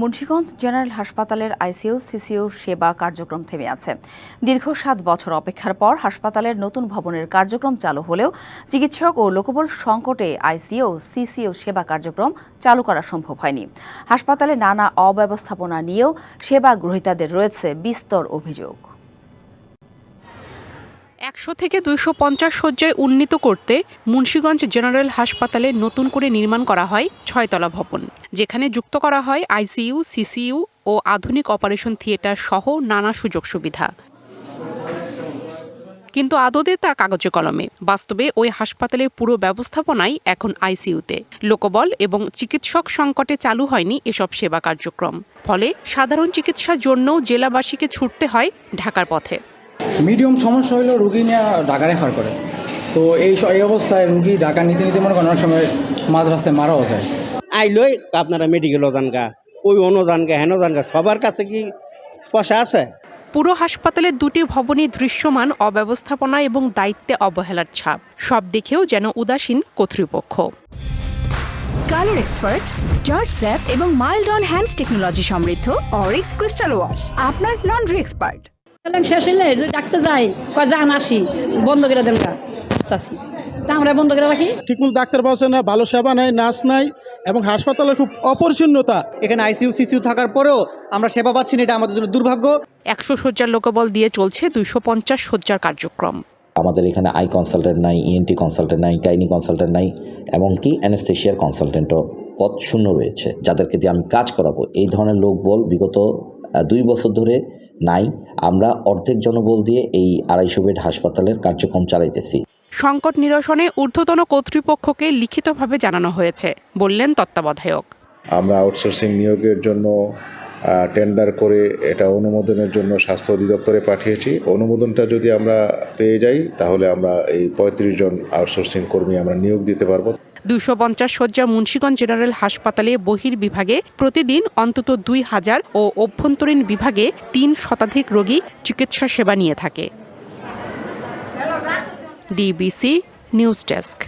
Munshiganj general হাসপাতালের ICU, CCU সেবা কার্যক্রম থেমে আছে। দীর্ঘ সাত বছর অপেক্ষার পর হাসপাতালের নতুন ভবনের কার্যক্রম চালু হলেও চিকিৎসক ও লোকবল সংকটে আইসিইউ, সিসিইউ সেবা কার্যক্রম চালু করা সম্ভব হয়নি। হাসপাতালে নানা অব্যবস্থাপনা নিয়েও সেবা গ্রহীতাদের রয়েছে বিস্তর অভিযোগ। একশো থেকে দুইশো পঞ্চাশ শয্যায় উন্নীত করতে মুন্সীগঞ্জ জেনারেল হাসপাতালে নতুন করে নির্মাণ করা হয় ছয়তলা ভবন, যেখানে যুক্ত করা হয় আইসিইউ, সিসিইউ ও আধুনিক অপারেশন থিয়েটার সহ নানা সুযোগ সুবিধা। কিন্তু আদতে তা কাগজে কলমে। বাস্তবে ওই হাসপাতালের পুরো ব্যবস্থাপনাই এখন আইসিইউতে। লোকবল এবং চিকিৎসক সংকটে চালু হয়নি এসব সেবা কার্যক্রম। ফলে সাধারণ চিকিৎসার জন্যও জেলাবাসীকে ছুটতে হয় ঢাকার পথে। মিডিয়াম সমস্যা হলেও রুগী নিয়ে ঢাকা রেফার করে। তো এই এই অবস্থায় রুগী ঢাকা নিতে নিতে মনে করেন অনেক সময় মাঝ রাস্তায় মারাও যায়। আইলই আপনারা মেডিকেল জানগা ওই অনুদানগা হেন জানগা সবার কাছে কি পয়সা আছে? পুরো হাসপাতালের দুটি ভবনই দৃশ্যমান অব্যবস্থাপনা এবং দায়িত্বে অবহেলার ছাপ। সব দেখেও যেন উদাসীন কর্তৃপক্ষ। কালার এক্সপার্ট জর্জ স্যাপ এবং মাইল্ড অন হ্যান্ডস টেকনোলজি সমৃদ্ধ অরিক্স ক্রিস্টাল ওয়াশ আপনার লন্ড্রি এক্সপার্ট। শেষ হইলে যদি ডাকতে যাই কয় যান আসি বন্ধ করে দেন আসতাছি তা আমরা বন্ধ করে রাখি। ঠিকমতো ডাক্তার পাচ্ছে না ভালো সেবা নাই নার্স নাই এবং হাসপাতালে খুব অপরিচ্ছন্নতা। এখানে আইসিইউ সিসিইউ থাকার পরেও আমরা সেবা পাচ্ছি না এটা আমাদের জন্য দুর্ভাগ্য। একশো শয্যার লোকবল দিয়ে চলছে দুইশো পঞ্চাশ শয্যার কার্যক্রম। আমাদের এখানে আই কনসালটেন্ট নাই ইএনটি কনসালটেন্ট নাই গাইনি কনসালটেন্ট নাই এমনকি অ্যানেস্থেশিয়ার কনসালটেন্টও পদ শূন্য রয়েছে। যাদেরকে দিয়ে আমি কাজ করাবো এই ধরনের লোকবল বিগত দুই বছর ধরে নাই আমরা অর্ধেক জনবল দিয়ে এই আড়াইশো বেড হাসপাতালের কার্যক্রম চালাইতেছি। সংকট নিরসনে ঊর্ধ্বতন কর্তৃপক্ষকে লিখিতভাবে জানানো হয়েছে বললেন তত্ত্বাবধায়ক। আমরা আউটসোর্সিং নিয়োগের জন্য টেন্ডার করে এটা অনুমোদনের জন্য স্বাস্থ্য অধিদপ্তরে পাঠিয়েছি। অনুমোদনটা যদি আমরা পেয়ে যাই তাহলে আমরা এই পঁয়ত্রিশ জন আউটসোর্সিং কর্মী আমরা নিয়োগ দিতে পারব। দুইশো পঞ্চাশ শয্যা মুন্সীগঞ্জ জেনারেল হাসপাতালে বহির বিভাগে প্রতিদিন অন্তত দুই হাজার ও অভ্যন্তরীণ বিভাগে তিন শতাধিক রোগী চিকিৎসা সেবা নিয়ে থাকে। DBC news desk.